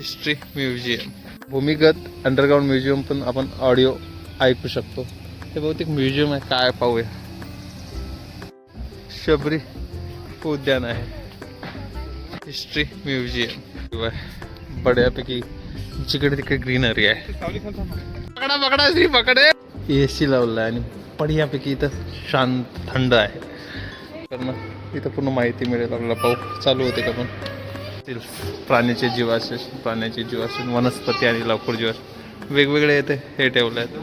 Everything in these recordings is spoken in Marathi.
हिस्ट्री म्युझियम भूमिगत अंडरग्राऊंड म्युझियम पण आपण ऑडिओ ऐकू शकतो. हे बहुतेक म्युझियम आहे काय पाहूया. शबरी उद्यान आहे. हिस्ट्री म्युझियम बड्यापैकी जिकडे तिकडे ग्रीनरी आहे. पकडा पकडा श्री पकडे. ए सी लावला आणि बढियापैकी इथं शांत थंड आहे. कारण इथं पूर्ण माहिती मिळेल. आपल्याला पाहू. चालू होते का पण? तील प्राण्याचे जीवाश्म प्राण्याचे जीवाश्म वनस्पती आणि लाकूड जीवाश्म वेगवेगळे येते हे ठेवले आहेत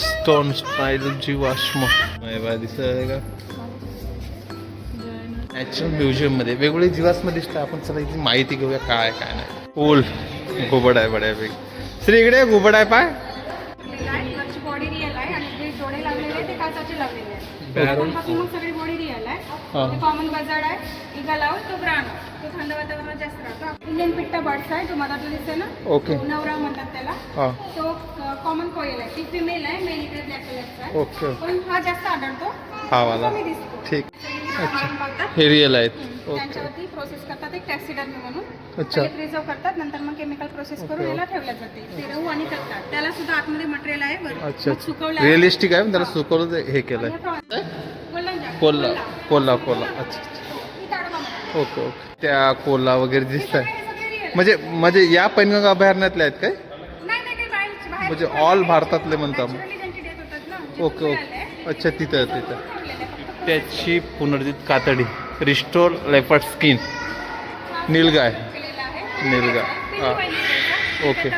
स्टोन स्टाईल जीवाश्म. नाही दिसत आहे का नॅचरल म्युझियममध्ये वेगवेगळे जीवाश्म दिसतं आपण चला इथे माहिती घेऊया काय काय नाही. ओल घुबड आहे बड्यापैकी श्री इकडे घुबड आहे पाय. त्यापासून मग सगळी बॉडी रिअल आहे. हा. ते कॉमन बजार्ड आहे. इगा लाव तो ब्राउन तो थंड वातावरणात जास्त राहतो. इंडियन पिट्टा बर्ड्स आहे. जो मधातून दिसते ना? ओके तो नवरा म्हणतात त्याला. हा. तो कॉमन कोयल आहे. ती फिमेल आहे. मेल इकडे ब्लॅक कलरचा आहे. ओके पण हा जास्त आढळतो. हा वाला. ठीक. हे रिअल आहेत. त्यांच्यावरती प्रोसेस करतात एक टॅक्सिडर्मी म्हणून. अच्छा. प्रिझर्व करतात. नंतर मग केमिकल प्रोसेस करून. याला ठेवल्या जाते. ते रहू आणि तकतात त्याला सुद्धा आतमध्ये मटेरियल आहे. अच्छा. सुकवलं आहे. रिअलिस्टिक आहे त्याला सुकवलं ते हे कोल्हांजा. कोल्हा कोल्हा कोल्हा अच्छा ताडोबामध्ये. ओके ओके त्या कोल्हा वगैरे दिसत आहे. म्हणजे म्हणजे या पैनगंगा अभयारण्यातले आहेत काय म्हणजे all भारतातले म्हणता मग. ओके ओके अच्छा तिथं तिथं त्याची पुनर्जित कातडी रिस्टोर लेपर्ड स्किन नीलगाय. नीलगाय. हा. ओके.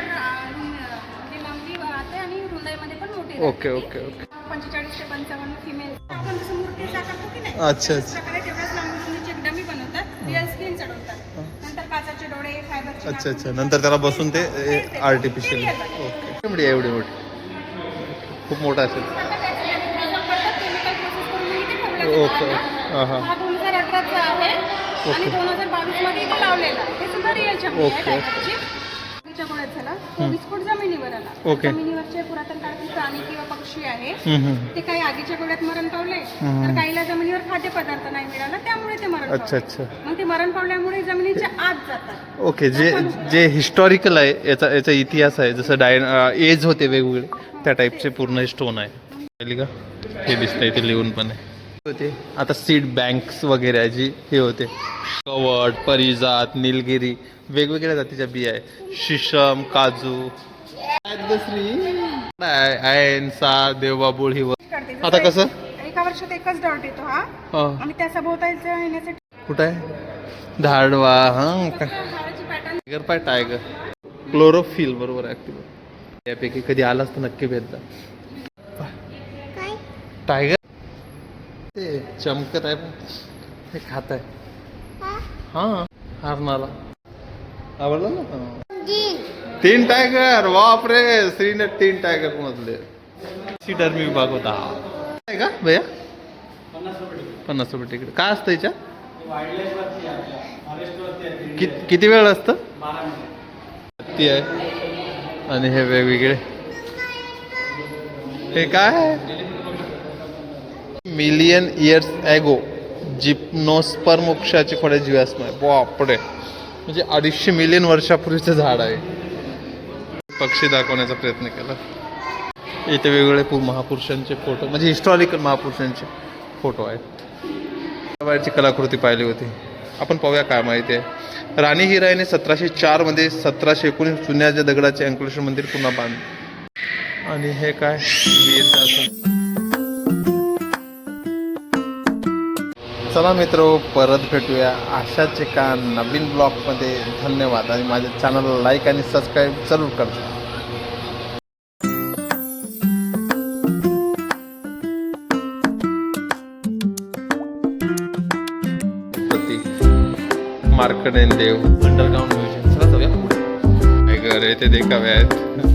Okay okay. ओके पंचेचाळीस ते पंचावन्न फिमेल आपण जसं मूर्ती करतो की नाही अच्छा अच्छा. प्रकारे तेवढ्याच लांबी रुंदीची एक डमी बनवतात रिअल स्किन चढवतात. नंतर काचाचे डोळे फायबरचे अच्छा. अच्छा. नंतर त्याला बसून ते. आर्टिफिशियल. ओके. एवढी मोठी. खूप मोठा असेल. ओके जातं. हां हां दोन हजार अठराचा आहे. आणि दोन हजार बावीसमध्ये इथे लावलेला. हे सुद्धा रिअल चमकी आहे ओके. टायगरची. आगीच्या गोळ्यात झाला तो विस्फोट जमिनीवर आला ओके. जमिनीवरचे पुरातन काळातील प्राणी किंवा पक्षी आहे हम्म, हम्म. ते काही आगीच्या गोळ्यात मरण पावले हम्म. तर काहीला जमिनीवर खाद्यपदार्थ नाही मिळाला त्यामुळे ते मरण अच्छा पावले. अच्छा मग ते मरण पावल्यामुळे जमिनीच्या आत जातात ओके जे जे हिस्टॉरिकल आहे याचा याचा इतिहास आहे जसं डायन एज होते वेगवेगळे त्या टाईपचे पूर्ण स्टोन आहे पाहिली का हे दिसतंय इथे लिहून पण आहे होते. आता सीड बँक्स वगैरे जी हे होते. कवड परिजात निलगिरी वेगवेगळ्या जातीच्या बिया आहे शिशम काजू. सा देवबाबुळ ही. आता कसं? एका वर्षात एकच डॉट येतो हा? हा. आणि त्या येण्यासाठी कुठं आहे? धाडवा हा? पॅटर्न टायगर पाय टायगर क्लोरोफिल बरोबर ऍक्टिव्ह यापैकी कधी आलास तर नक्की भेट जा टायगर ते चमकत आहे हे खात आहे. हा हारणाला. आवडलं ना तीन टायगर बापरे श्रीने तीन टायगर मधले. सीटर मी विभाग होता. आहे का भैया? पन्नास रुपये तिकडे काय असतं याच्यात? कि- किती वेळ असतं? ती आहे. आणि हे वेगवेगळे. हे काय मिलियन इयर्स ॲगो जिप्नोस्पर मोक्षाचे फळे जीवास्म आहे बापडे म्हणजे अडीचशे मिलियन वर्षापूर्वीचं झाड आहे. पक्षी दाखवण्याचा प्रयत्न केला. इथे वेगवेगळे पु- महापुरुषांचे फोटो म्हणजे हिस्टॉरिकल महापुरुषांचे फोटो आहेत. बाहेरची कलाकृती पाहिली होती. आपण पाहूया काय माहिती आहे. राणी हिराईने सतराशे चारमध्ये सतराशे एकोणीस जुन्याच्या दगडाचे अंकलेश्वर मंदिर पुन्हा बांध आणि हे काय? चला मित्र परत भेटूया अशाच एका नवीन ब्लॉगमध्ये धन्यवाद आणि माझ्या चॅनलला लाईक आणि सबस्क्राईब जरूर करता मार्कंडेय देव. अंडरग्राऊंड म्युझियम चला जाऊया पुढे. आहे ते देखावे आहेत.